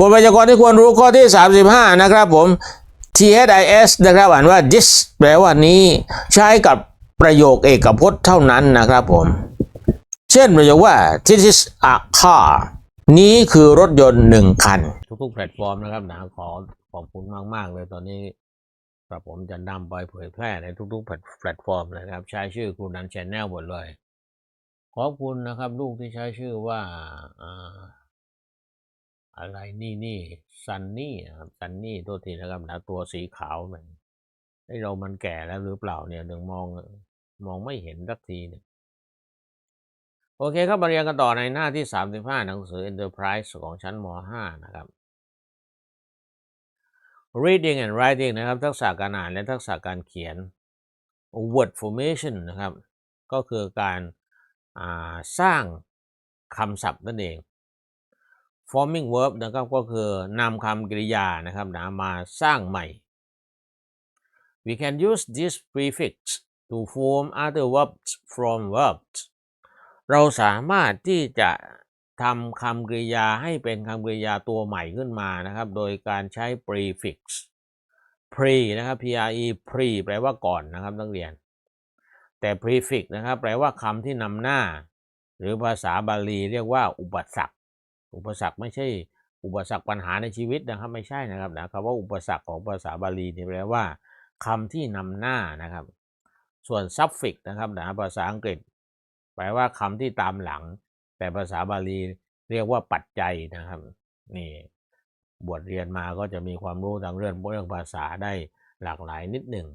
กฎไวยากรณ์ที่ควรรู้ข้อที่ 35 นะครับผม THIS นะครับอ่านว่า this แปลว่านี้ ใช้กับประโยคเอกพจน์เท่านั้นนะครับผม เช่นประโยคว่า this is a car นี้คือรถยนต์หนึ่งคัน ทุกๆแพลตฟอร์มนะครับนะขอขอบคุณมาก ๆ เลยตอนนี้กระผมจะนำไปเผยแพร่ในทุกๆแพลตแพลตฟอร์มนะครับ ใช้ชื่อครูนันชแนลหมดเลย ขอบคุณนะครับ ลูกที่ใช้ชื่อว่า อะไรนี่นี่ซันนี่ครับซันนี่โทษทีนะครับนะตัวสีขาวมันไอเรามันแก่แล้วหรือเปล่าเนี่ยถึงมองมองไม่เห็นสักทีเนี่ยโอเคครับมาเรียนกันต่อในหน้าที่ 35 หนังสือ Enterprise ของชั้นม .5 นะครับ reading and writing นะครับ ทักษะการอ่านและทักษะการเขียน word formation นะครับ ก็คือการาสร้างคำศัพท์นั่นเอง forming verb นะครับก็คือนำคำกริยานะครับนะมาสร้างใหม่ we can use this prefix to form other verbs from verbs เราสามารถที่จะทำคำกริยาให้เป็นคำกริยาตัวใหม่ขึ้นมานะครับ โดยการใช้ prefix pre นะครับ pre pre แปลว่าก่อนนะครับนักเรียน แต่ prefix นะครับ แปลว่าคำที่นำหน้า หรือภาษาบาลีเรียกว่าอุปสรรค อุปสรรคไม่ใช่อุปสรรคปัญหาในชีวิตนะครับ ไม่ใช่นะครับนะคำว่าอุปสรรคของภาษาบาลีนี่แปลว่าคำที่นำหน้านะครับ ส่วน suffix นะครับนะภาษาอังกฤษ แปลว่าคำที่ตามหลัง แต่ภาษาบาลีเรียกว่าปัจจัยนะครับนี่บวชเรียนมาก็จะมีความรู้ทางเรื่องเรื่องภาษาได้หลากหลายนิดหนึ่ง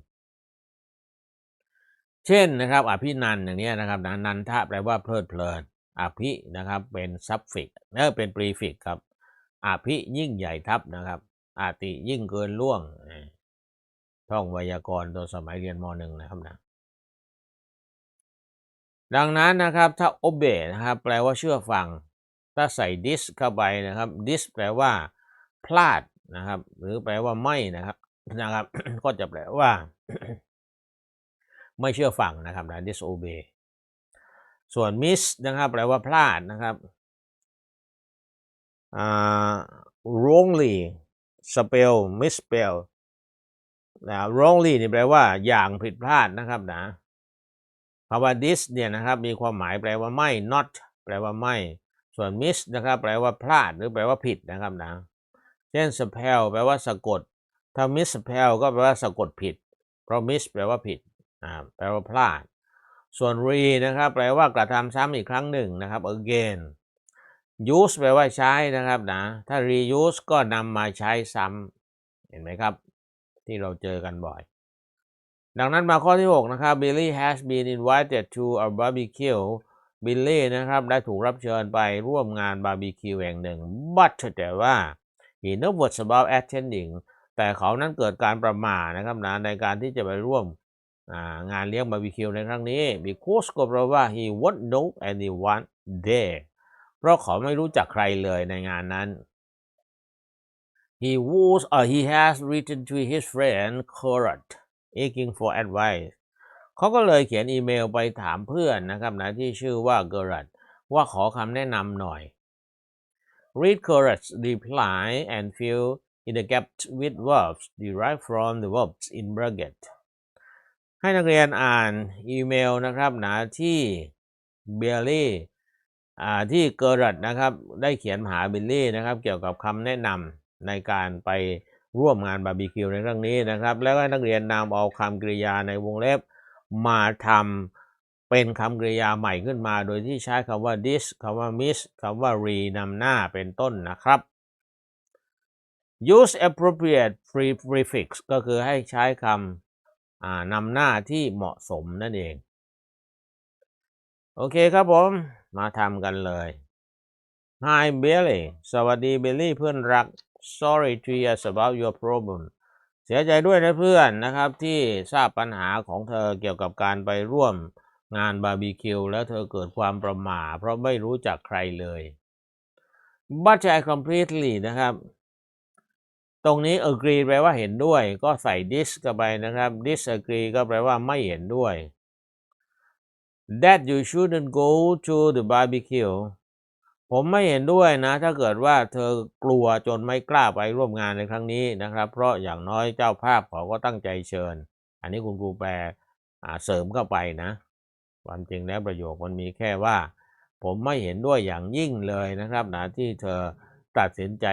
เช่นนะครับอภินันอย่างนี้นะครับนะนันทะแปลว่าเพลิดเพลิน อภินะครับเป็นซับฟิกเออเป็นปรีฟิกครับอภิยิ่งใหญ่ทับนะครับ อาติยิ่งเกินล่วง ท่องไวยากรณ์ตอนสมัยเรียนมหนึ่งนะครับนะดังนั้นนะครับถ้า obey นะครับแปลว่าเชื่อฟัง ถ้าใส่ dis เข้าไปนะครับ dis แปลว่า พลาดนะครับ หรือแปลว่าไม่นะครับนะครับ ก็จะแปลว่า ไม่เชื่อฟังนะครับนะ disobey ส่วน miss นะครับ แปลว่าพลาดนะครับอ่า wrongly spell misspell นะ wrongly นี่แปลว่าอย่างผิดพลาดนะครับนะคำว่า this เนี่ยนะครับ มีความหมายแปลว่าไม่ not แปลว่าไม่ ส่วน miss นะครับ แปลว่าพลาดหรือแปลว่าผิดนะครับนะ เช่น spell แปลว่าสะกด ถ้า miss spell ก็แปลว่าสะกดผิด เพราะ miss แปลว่าผิด อ่า แปลว่าพลาด ส่วน re นะครับแปลว่ากระทำซ้ำอีกครั้งหนึ่งนะครับ again use แปลว่าใช้นะครับนะถ้า reuse ก็นำมาใช้ซ้ำเห็นไหมครับ ที่เราเจอกันบ่อย ดังนั้นมาข้อที่ 6 นะครับ Billy has been invited to a barbecue Billy นะครับได้ถูกรับเชิญไปร่วมงานบาร์บีคิวแห่งหนึ่ง but แต่ว่า he nervous about attending แต่เขานั้นเกิดการประม่านะครับนะในการที่จะไปร่วม งานเลี้ยงบาร์บีคิวในครั้งนี้ because ก็เราว่า he won't know anyone there เพราะเขาไม่รู้จักใครเลยในงานนั้น he was uh, he has written to his friend Kurt asking for advice เขาก็เลยเขียนอีเมลไปถามเพื่อนนะครับนะที่ชื่อว่าเกอรัตว่าขอคำแนะนำหน่อย read Kurt's reply and fill in the gaps with verbs derived from the verbs in bracket ให้นักเรียนอ่านอีเมลนะครับนะที่เบลลี่อ่าที่เกอรัตนะครับได้เขียนหาเบลลี่นะครับ เกี่ยวกับคำแนะนำในการไปร่วมงานบาร์บีคิวในครั้งนี้นะครับ แล้วให้นักเรียนนำเอาคำกริยาในวงเล็บมาทำเป็นคำกริยาใหม่ขึ้นมา โดยที่ใช้คำว่า this คำว่า miss คำว่า re นำหน้าเป็นต้นนะครับ use appropriate prefix ก็คือให้ใช้คำอ่า นำหน้าที่เหมาะสมนั่นเอง โอเคครับผม มาทำกันเลย Hi Billy สวัสดี Billy เพื่อนรัก Sorry to hear about your problem เสียใจด้วยนะเพื่อนนะครับที่ทราบปัญหาของเธอเกี่ยวกับการไปร่วมงานบาร์บีคิวแล้วเธอเกิดความประหม่าเพราะไม่รู้จักใครเลย but I completely นะครับ ตรงนี้ agree แปลว่าเห็นด้วย ก็ใส่ dis เข้าไปนะครับ disagree ก็แปลว่าไม่เห็นด้วย that you shouldn't go to the barbecue ผมไม่เห็นด้วยนะ ถ้าเกิดว่าเธอกลัวจนไม่กล้าไปร่วมงานในครั้งนี้นะครับ เพราะอย่างน้อยเจ้าภาพเขาก็ตั้งใจเชิญ อันนี้คุณครูแปลเสริมเข้าไปนะ ความจริงแล้วประโยคมันมีแค่ว่า ผมไม่เห็นด้วยอย่างยิ่งเลยนะครับนะที่เธอ ตัดสินใจ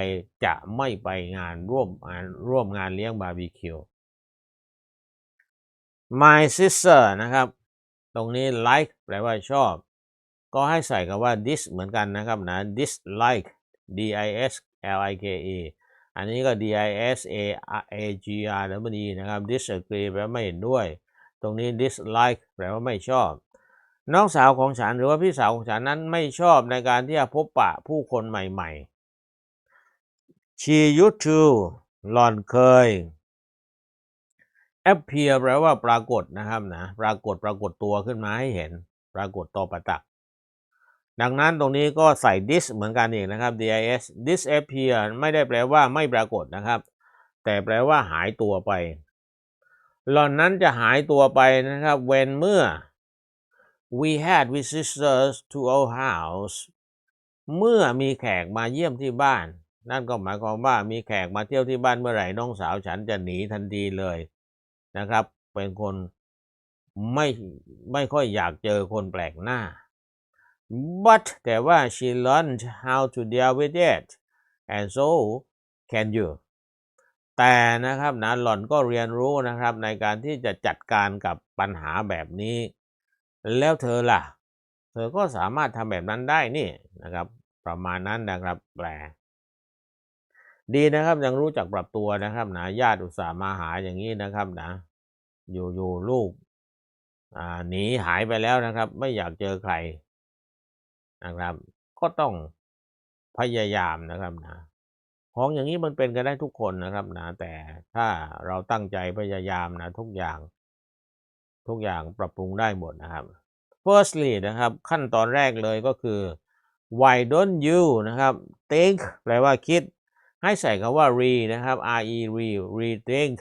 จะไม่ไปงานร่วมงานร่วมงานเลี้ยงบาร์บีคิว my sister นะครับ ตรงนี้ like แปลว่าชอบ ก็ให้ใส่คำว่า dis เหมือนกันนะครับนะ dislike d i s l i k e อันนี้ก็ d i s a a g r w e นะครับ disagree แปลว่าไม่เห็นด้วย ตรงนี้ dislike แปลว่าไม่ชอบ น้องสาวของฉันหรือว่าพี่สาวของฉันนั้นไม่ชอบในการที่จะพบปะผู้คนใหม่ ๆ she used to หล่อนเคย appear แปลว่าปรากฏนะครับนะปรากฏปรากฏตัวขึ้นมาให้เห็น ปรากฏต่อประตัก ดังนั้นตรงนี้ก็ใส่ dis เหมือนกันอีกนะครับ dis disappear ไม่ได้แปลว่าไม่ปรากฏนะครับ แต่แปลว่าหายตัวไป หล่อนนั้นจะหายตัวไปนะครับ when เมื่อ we had visitors to our house เมื่อมีแขกมาเยี่ยมที่บ้าน นั่นก็หมายความว่ามีแขกมาเที่ยวที่บ้านเมื่อไหร่น้องสาวฉันจะหนีทันทีเลยนะครับ เป็นคนไม่ไม่ค่อยอยากเจอคนแปลกหน้า but แต่ว่า she learned how to deal with it and so can you แต่นะครับนะหล่อนก็เรียนรู้นะครับในการที่จะจัดการกับปัญหาแบบนี้ แล้วเธอล่ะ เธอก็สามารถทำแบบนั้นได้นี่นะครับ ประมาณนั้นนะครับแปล ดีนะครับยังรู้จักปรับตัวนะครับนะญาติอุตส่าห์มาหาอย่างนี้นะครับนะ อยู่อยู่ลูกอ่าหนีหายไปแล้วนะครับ ไม่อยากเจอใครนะครับ ก็ต้องพยายามนะครับนะของอย่างนี้มันเป็นกันได้ทุกคนนะครับนะแต่ถ้าเราตั้งใจพยายามนะทุกอย่าง ทุกอย่างปรับปรุงได้หมดนะครับ firstly นะครับ ขั้นตอนแรกเลยก็คือ why don't you นะครับ think แปลว่าคิด ให้ใส่คำว่า re นะครับ r e re rethink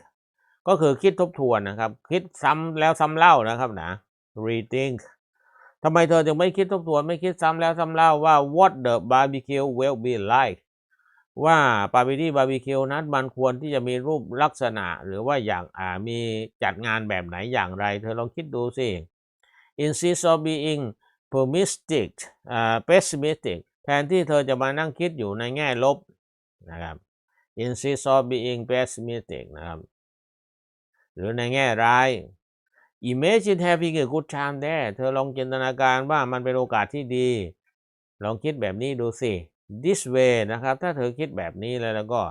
ก็คือคิดทบทวนนะครับ คิดซ้ำแล้วซ้ำเล่านะครับนะ rethink ทำไมเธอจึงไม่คิดทบทวนไม่คิดซ้ำแล้วซ้ำเล่าว่า what the barbecue will be like ว่าปาร์ตี้บาร์บีคิวนั้นมันควรที่จะมีรูปลักษณะ หรือว่าอย่างอ่ามีจัดงานแบบไหนอย่างไร เธอลองคิดดูสิ insist of being pessimistic อ่า pessimistic แทนที่เธอจะมานั่งคิดอยู่ในแง่ลบ นะครับ insist of being pessimistic นะครับ หรือในแง่ร้าย imagine having a good time there เธอลองจินตนาการว่ามันเป็นโอกาสที่ดี ลองคิดแบบนี้ดูสิ this way นะครับ ถ้าเธอคิดแบบนี้แล้วแล้วก็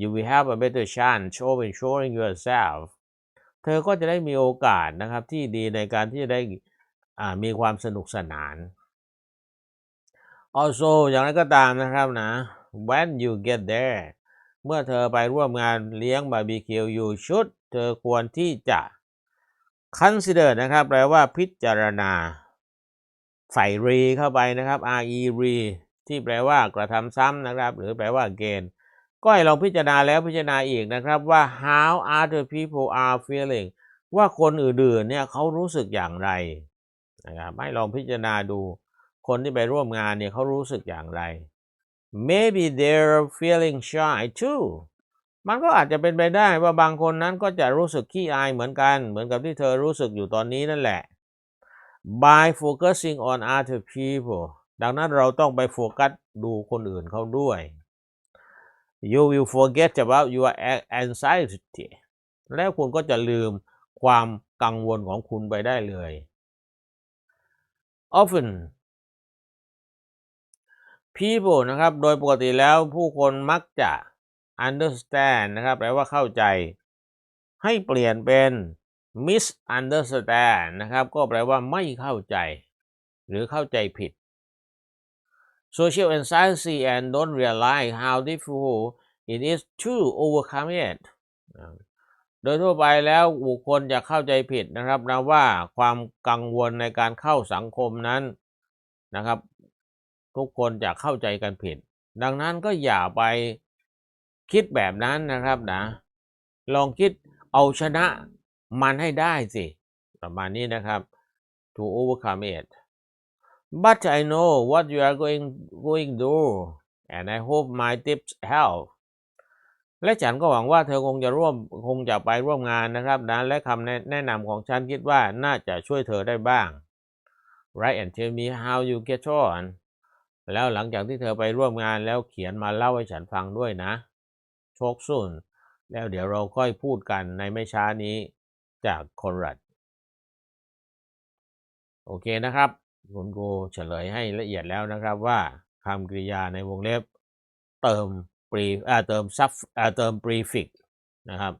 you will have a better chance of ensuring yourself เธอก็จะได้มีโอกาสนะครับที่ดีในการที่จะได้มีความสนุกสนาน also อย่างไรก็ตามนะครับนะ when you get there เมื่อเธอไปร่วมงานเลี้ยงบาร์บีคิว you should เธอควรที่จะ consider นะครับ แปลว่าพิจารณา ใส่ re เข้าไปนะครับ re re ที่แปลว่ากระทำซ้ำนะครับ หรือแปลว่าเกณฑ์ ก็ให้ลองพิจารณาแล้วพิจารณาอีกนะครับว่า how other people are feeling ว่าคนอื่นๆเนี่ยเขารู้สึกอย่างไรนะครับให้ลองพิจารณาดูคนที่ไปร่วมงานเนี่ยเขารู้สึกอย่างไร maybe they're feeling shy too มันก็อาจจะเป็นไปได้ว่าบางคนนั้นก็จะรู้สึกขี้อายเหมือนกัน เหมือนกับที่เธอรู้สึกอยู่ตอนนี้นั่นแหละ by focusing on other people ดังนั้นเราต้องไปโฟกัสดูคนอื่นเขาด้วย you will forget about your anxiety แล้วคุณก็จะลืมความกังวลของคุณไปได้เลย often people นะครับ โดยปกติแล้วผู้คนมักจะ understand นะครับ แปลว่าเข้าใจ ให้เปลี่ยนเป็น misunderstand นะครับ ก็แปลว่าไม่เข้าใจ หรือเข้าใจผิด social anxiety and don't realize how difficult it is to overcome it โดยทั่วไปแล้วบุคคลจะเข้าใจผิดนะครับนะว่าความกังวลในการเข้าสังคมนั้นนะครับ ทุกคนจะเข้าใจกันผิด ดังนั้นก็อย่าไปคิดแบบนั้นนะครับนะ ลองคิดเอาชนะมันให้ได้สิ ประมาณนี้นะครับ to overcome it but I know what you are going going to and I hope my tips help และฉันก็หวังว่าเธอคงจะร่วมคงจะไปร่วมงานนะครับนะและคำแนะแนะนำของฉันคิดว่าน่าจะช่วยเธอได้บ้าง Write and tell me how you get on แล้วหลังจากที่เธอไปร่วมงานแล้วเขียนมาเล่าให้ฉันฟังด้วยนะ โชคสุนแล้วเดี๋ยวเราค่อยพูดกันในไม่ช้านี้จากคอนรัดโอเคนะครับคุณครูเฉลยให้ละเอียดแล้วนะครับว่าคำกริยาในวงเล็บ เติมปรีอ่าเติมซับอ่าเติมปรีฟิกนะครับ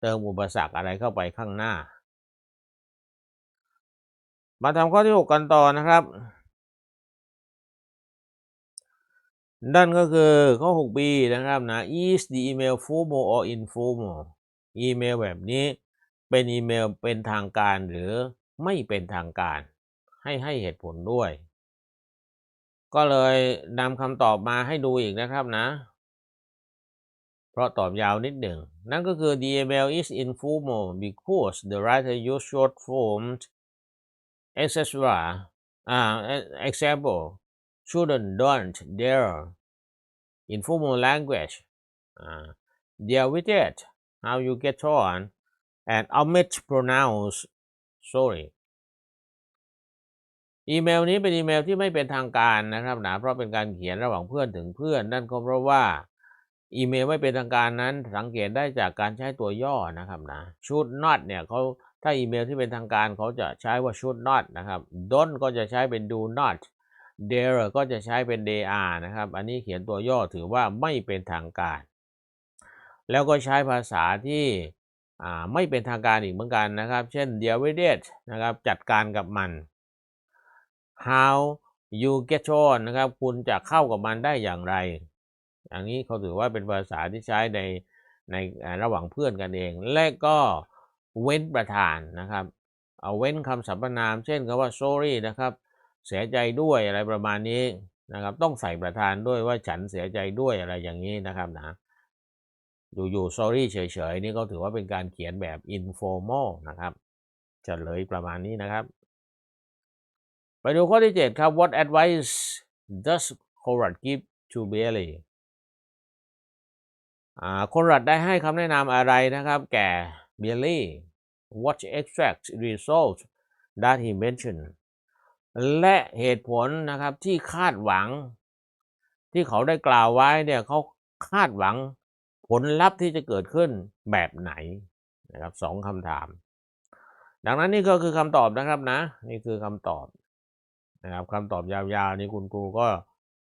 เติมอุปสรรคอะไรเข้าไปข้างหน้า มาทำข้อที่ 6 กันต่อนะครับ นั่นก็คือข้อ 6b นะครับนะ is the email formal or informal อีเมลแบบนี้เป็นอีเมลเป็นทางการหรือไม่เป็นทางการ ให้ให้เหตุผลด้วย ก็เลยนำคำตอบมาให้ดูอีกนะครับนะ เพราะตอบยาวนิดหนึ่ง นั่นก็คือ the email is informal because the writer use short forms etc. อ่า example shouldn't don't dare informal language อ่า deal with it how you get on and omit pronounce sorry อีเมลนี้เป็นอีเมลที่ไม่เป็นทางการนะครับนะเพราะเป็นการเขียนระหว่างเพื่อนถึงเพื่อน นั่นก็เพราะว่าอีเมลไม่เป็นทางการนั้น สังเกตได้จากการใช้ตัวย่อนะครับนะ should not เนี่ยเขาถ้าอีเมลที่เป็นทางการเขาจะใช้ว่า should not นะครับ don't ก็จะใช้เป็น do not dare ก็จะใช้เป็น they are นะครับ อันนี้เขียนตัวย่อถือว่าไม่เป็นทางการ แล้วก็ใช้ภาษาที่ไม่เป็นทางการอีกเหมือนกันนะครับ เช่น deal with it นะครับ จัดการกับมัน how you get on นะครับ คุณจะเข้ากับมันได้อย่างไร อย่างนี้เขาถือว่าเป็นภาษาที่ใช้ในในระหว่างเพื่อนกันเอง และก็เว้นประธานนะครับ เอาเว้นคำสรรพนาม เช่นคำว่า sorry นะครับ เสียใจด้วยอะไรประมาณนี้นะครับ ต้องใส่ประธานด้วยว่าฉันเสียใจด้วยอะไรอย่างนี้นะครับนะอยู่ๆ sorry เฉยๆ นี่ก็ถือว่าเป็นการเขียนแบบ informal นะครับเฉลยประมาณนี้นะครับ ไปดูข้อที่ 7 ครับ what advice does Conrad give to Bailey อ่าคนรัดได้ให้คำแนะนำอะไรนะครับ แก่เบลลี่ what extract results that he mentioned และเหตุผลนะครับที่คาดหวัง ที่เขาได้กล่าวไว้เนี่ยเขาคาดหวังผลลัพธ์ที่จะเกิดขึ้นแบบไหนนะครับสองคำถาม ดังนั้นนี่ก็คือคำตอบนะครับนะ นี่คือคำตอบนะครับคำตอบยาวๆ นี่คุณครูก็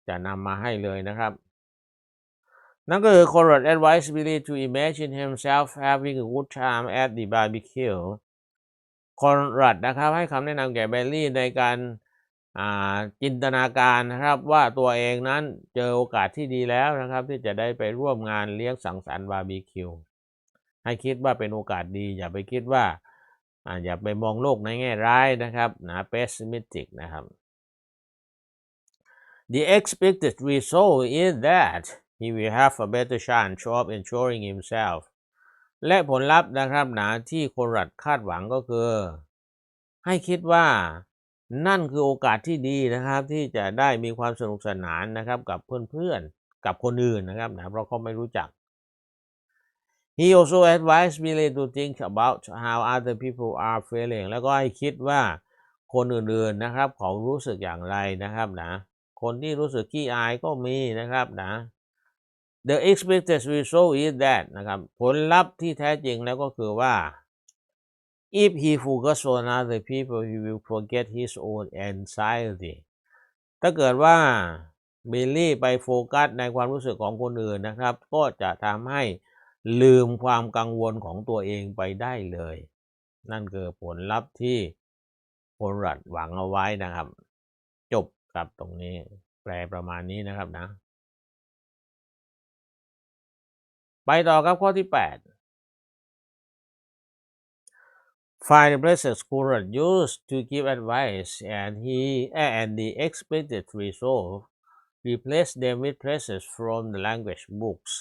จะนำมาให้เลยนะครับ นั่นก็คือ Conrad advised Billy to imagine himself having a good time at the barbecue คอนรัดนะครับให้คำแนะนำแก่เบลลี่ในการจินตนาการนะครับว่าตัวเองนั้นเจอโอกาสที่ดีแล้วนะครับ ที่จะได้ไปร่วมงานเลี้ยงสังสรรค์บาร์บีคิวให้คิดว่าเป็นโอกาสดี อย่าไปคิดว่าอย่าไปมองโลกในแง่ร้ายนะครับนะ pessimistic นะครับ The expected result is that he will have a better chance of enjoying himself และผลลัพธ์นะครับหนะที่คนรัดคาดหวังก็คือ ให้คิดว่านั่นคือโอกาสที่ดีนะครับ ที่จะได้มีความสนุกสนานนะครับกับเพื่อนๆกับคนอื่นนะครับนะเพราะเขาไม่รู้จัก He also advised Billy to think about how other people are feeling แล้วก็ให้คิดว่าคนอื่นๆนะครับเขารู้สึกอย่างไรนะครับนะคนที่รู้สึกขี้อายก็มีนะครับนะ the expected result is that นะครับผลลัพธ์ที่แท้จริงแล้วก็คือว่า if he focus on other people he will forget his own anxiety ถ้าเกิดว่าบิลลี่ไปโฟกัสในความรู้สึกของคนอื่นนะครับ ก็จะทำให้ลืมความกังวลของตัวเองไปได้เลย นั่นคือผลลัพธ์ที่คนรัดหวังเอาไว้นะครับ จบกับตรงนี้ แปลประมาณนี้นะครับนะ ไปต่อครับข้อที่ 8 Find the places Conrad used to give advice and he and the expected result replace them with places from the language books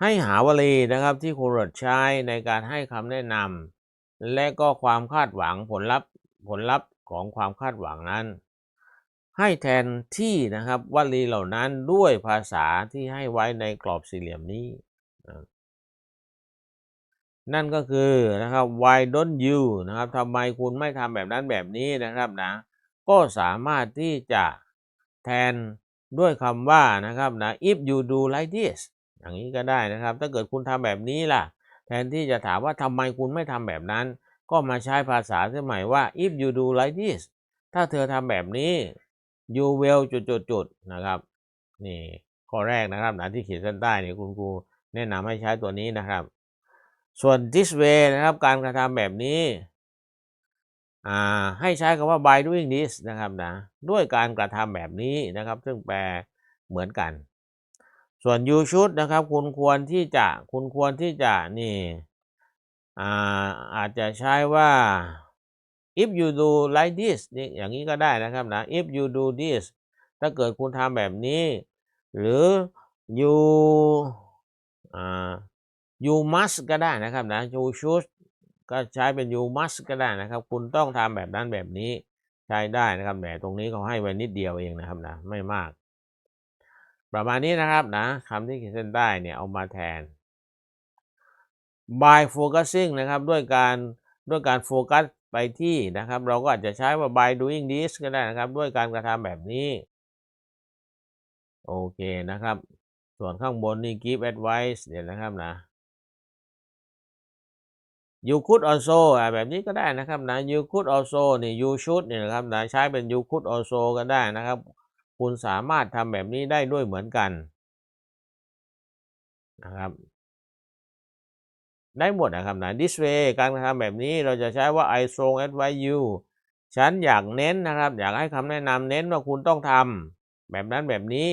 ให้หาวลีนะครับที่โครดใช้ในการให้คำแนะนำและก็ความคาดหวังผลลัพธ์ผลลัพธ์ของความคาดหวังนั้น ให้แทนที่นะครับวลีเหล่านั้นด้วยภาษาที่ให้ไว้ในกรอบสี่เหลี่ยมนี้ นั่นก็คือนะครับ why don't you นะครับทำไมคุณไม่ทำแบบนั้นแบบนี้นะครับนะ ก็สามารถที่จะแทนด้วยคำว่านะครับนะ if you do like this อย่างนี้ก็ได้นะครับ ถ้าเกิดคุณทำแบบนี้ล่ะ แทนที่จะถามว่าทำไมคุณไม่ทำแบบนั้น ก็มาใช้ภาษาสมัยว่า if you do like this ถ้าเธอทำแบบนี้ you will จุดๆๆนะครับ นี่ข้อแรกนะครับหนะที่ขีดเส้นใต้เนี่ยคุณครูแนะนำให้ใช้ตัวนี้นะครับ ส่วน this way นะครับ การกระทำแบบนี้อ่าให้ใช้คำว่า by doing this นะครับนะด้วยการกระทำแบบนี้นะครับ ซึ่งแปลเหมือนกัน ส่วน you should นะครับ คุณควรที่จะคุณควรที่จะนี่อ่าอาจจะใช้ว่า if you do like this นี่อย่างนี้ก็ได้นะครับนะ if you do this ถ้าเกิดคุณทำแบบนี้ หรือ you อ่า you must ก็ได้นะครับนะ you should ก็ใช้เป็น you must ก็ได้นะครับ คุณต้องทำแบบนั้นแบบนี้ใช้ได้นะครับแต่ตรงนี้เขาให้ไว้นิดเดียวเองนะครับนะไม่มาก ประมาณนี้นะครับนะคำที่ขีดเส้นใต้เนี่ยเอามาแทน by focusing นะครับด้วยการด้วยการโฟกัส ไปที่นะครับ เราก็อาจจะใช้ว่า by doing this ก็ได้นะครับ ด้วยการกระทำแบบนี้ โอเคนะครับ ส่วนข้างบนนี่ give advice เนี่ยนะครับนะ you could also อ่แบบนี้ก็ได้นะครับนะ you could also นี่ you should เนี่ยนะครับนะใช้เป็น you could also ก็ได้นะครับ คุณสามารถทำแบบนี้ได้ด้วยเหมือนกันนะครับ ได้หมดนะครับนะ this way การทำแบบนี้เราจะใช้ว่า I strong advise you ฉันอยากเน้นนะครับ อยากให้คำแนะนำเน้นว่าคุณต้องทำแบบนั้นแบบนี้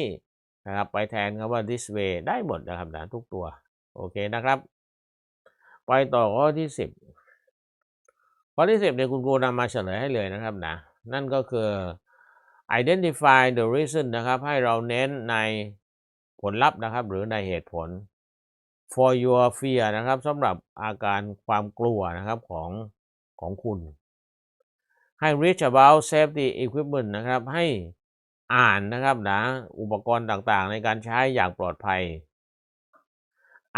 นะครับไปแทนคำว่า this way ได้หมดนะครับนะทุกตัว โอเคนะครับ ไปต่อข้อที่สิบข้อที่สิบเนี่ยคุณครูนำมาเฉลยให้เลยนะครับนะนั่นก็คือ identify the reason นะครับ ให้เราเน้นในผลลัพธ์นะครับ หรือในเหตุผล for your fear นะครับสำหรับอาการความกลัวนะครับของของคุณ ให้ read about safety equipment นะครับ ให้อ่านนะครับนะอุปกรณ์ต่างๆ ในการใช้อย่างปลอดภัย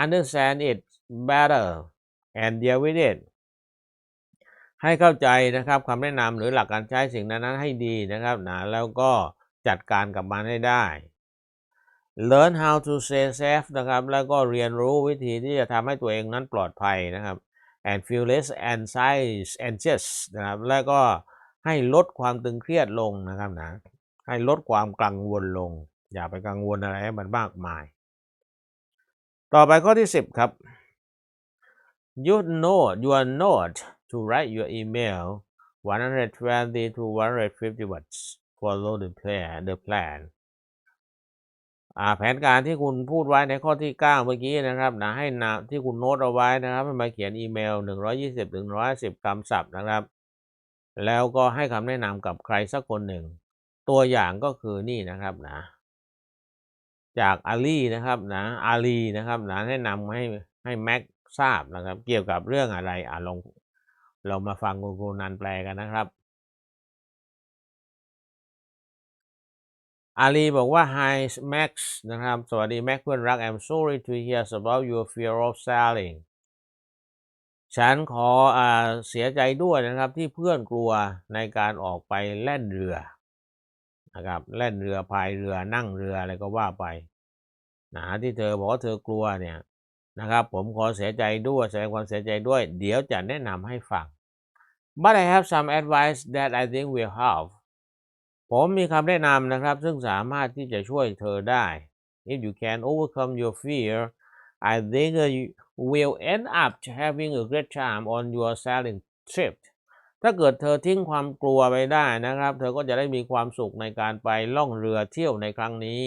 understand it better and deal with it ให้เข้าใจนะครับคำแนะนำหรือหลักการใช้สิ่งนั้นๆให้ดีนะครับนะแล้วก็จัดการกับมันให้ได้ learn how to stay safe นะครับ แล้วก็เรียนรู้วิธีที่จะทำให้ตัวเองนั้นปลอดภัยนะครับ and feel less anxious anxious นะครับ แล้วก็ให้ลดความตึงเครียดลงนะครับนะ ให้ลดความกังวลลง อย่าไปกังวลอะไรให้มันมากมาย ต่อไปข้อที่ 10 ครับ you know you are not to write your email 120 to 150 words follow the plan the plan แผนการที่คุณพูดไว้ในข้อที่ 9 เมื่อกี้นะครับนะให้นะที่คุณโน้ตเอาไว้นะครับให้มาเขียนอีเมล 120ถึง110คำศัพท์นะครับ แล้วก็ให้คำแนะนำกับใครสักคนหนึ่ง ตัวอย่างก็คือนี่นะครับนะ จากอาลีนะครับนะอาลีนะครับนะแนะนำให้ให้แม็กทราบนะครับ เกี่ยวกับเรื่องอะไรอ่าลองเรามาฟังคุณครูนันแปลกันนะครับ อาลีบอกว่า Hi Max นะครับ สวัสดี แม็กเพื่อนรัก I'm sorry to hear about your fear of sailing ฉันขออ่าเสียใจด้วยนะครับที่เพื่อนกลัวในการออกไปแล่นเรือนะครับแล่นเรือพายเรือนั่งเรืออะไรก็ว่าไปนะที่เธอบอกว่าเธอกลัวเนี่ยนะครับ ผมขอเสียใจด้วยแสดงความเสียใจด้วย เดี๋ยวจะแนะนำให้ฟัง but I have some advice that I think will help ผมมีคำแนะนำนะครับ ซึ่งสามารถที่จะช่วยเธอได้ if you can overcome your fear I think you will end up having a great time on your sailing trip ถ้าเกิดเธอทิ้งความกลัวไปได้นะครับ เธอก็จะได้มีความสุขในการไปล่องเรือเที่ยวในครั้งนี้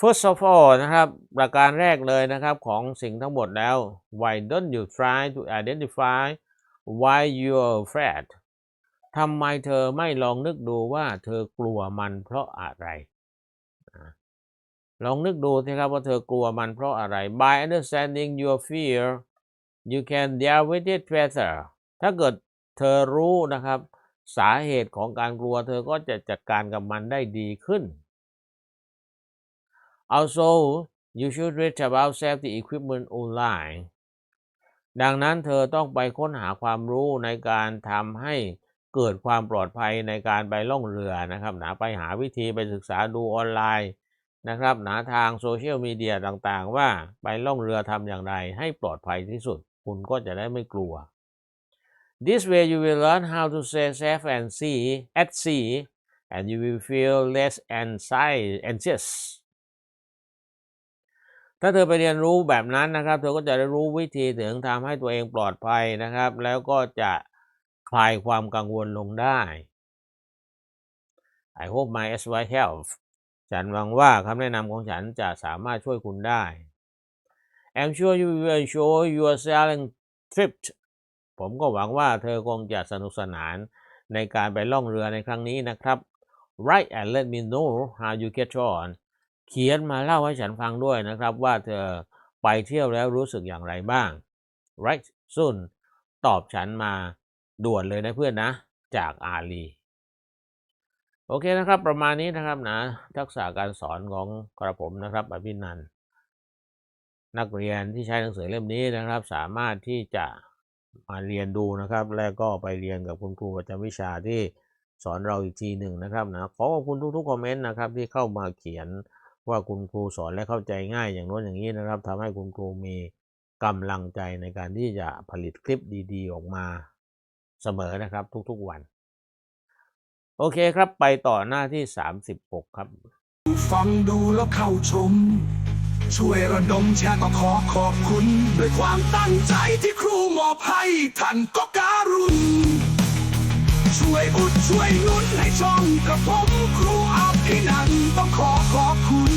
First of all นะครับประการแรกเลยนะครับของสิ่งทั้งหมดแล้ว why don't you try to identify why you're afraid ทำไมเธอไม่ลองนึกดูว่าเธอกลัวมันเพราะอะไรลองนึกดูสิครับว่าเธอกลัวมันเพราะอะไร by understanding your fear you can deal with it better ถ้าเกิดเธอรู้นะครับ สาเหตุของการกลัวเธอก็จะจัดการกับมันได้ดีขึ้น also you should read about safety equipment online ดังนั้นเธอต้องไปค้นหาความรู้ในการทำให้ เกิดความปลอดภัยในการไปล่องเรือนะครับหนะไปหาวิธีไปศึกษาดูออนไลน์นะครับหนะทางโซเชียลมีเดียต่างๆ ว่าไปล่องเรือทำอย่างไรให้ปลอดภัยที่สุด คุณก็จะได้ไม่กลัว This way you will learn how to stay safe and sea at sea and you will feel less anxi- anxious ถ้าเธอไปเรียนรู้แบบนั้นนะครับ เธอก็จะได้รู้วิธีถึงทำให้ตัวเองปลอดภัยนะครับ แล้วก็จะ คลายความกังวลลงได้ I hope my advice help ฉันหวังว่าคำแนะนำของฉันจะสามารถช่วยคุณได้ I'm sure you will enjoy your sailing trip ผมก็หวังว่าเธอคงจะสนุกสนานในการไปล่องเรือในครั้งนี้นะครับ Write and let me know how you get on เขียนมาเล่าให้ฉันฟังด้วยนะครับ ว่าเธอไปเที่ยวแล้วรู้สึกอย่างไรบ้าง Write soon ตอบฉันมา ด่วนเลยนะเพื่อนนะ จากอาลีโอเคนะครับ ประมาณนี้นะครับนะทักษะการสอนของกระผมนะครับอภินันนักเรียนที่ใช้หนังสือเล่มนี้นะครับ สามารถที่จะมาเรียนดูนะครับ และก็ไปเรียนกับคุณครูประจำวิชาที่สอนเราอีกทีหนึ่งนะครับนะขอขอบคุณทุกๆคอมเมนต์นะครับที่เข้ามาเขียนว่าคุณครูสอนและเข้าใจง่ายอย่างโน้นอย่างนี้นะครับทำให้คุณครูมีกำลังใจในการที่จะผลิตคลิปดี ๆ ออกมา เสมอนะครับ ทุกๆวัน โอเคครับไปต่อหน้าที่ 36 ครับ ฟังดูแล้วเข้าชม ช่วยระดมแชร์ก็ขอขอบคุณ ด้วยความตั้งใจที่ครูมอบให้ท่านก็การุณช่วยอุดช่วยนุนให้ช่องกระผมครูอาภินันต้องขอขอบคุณ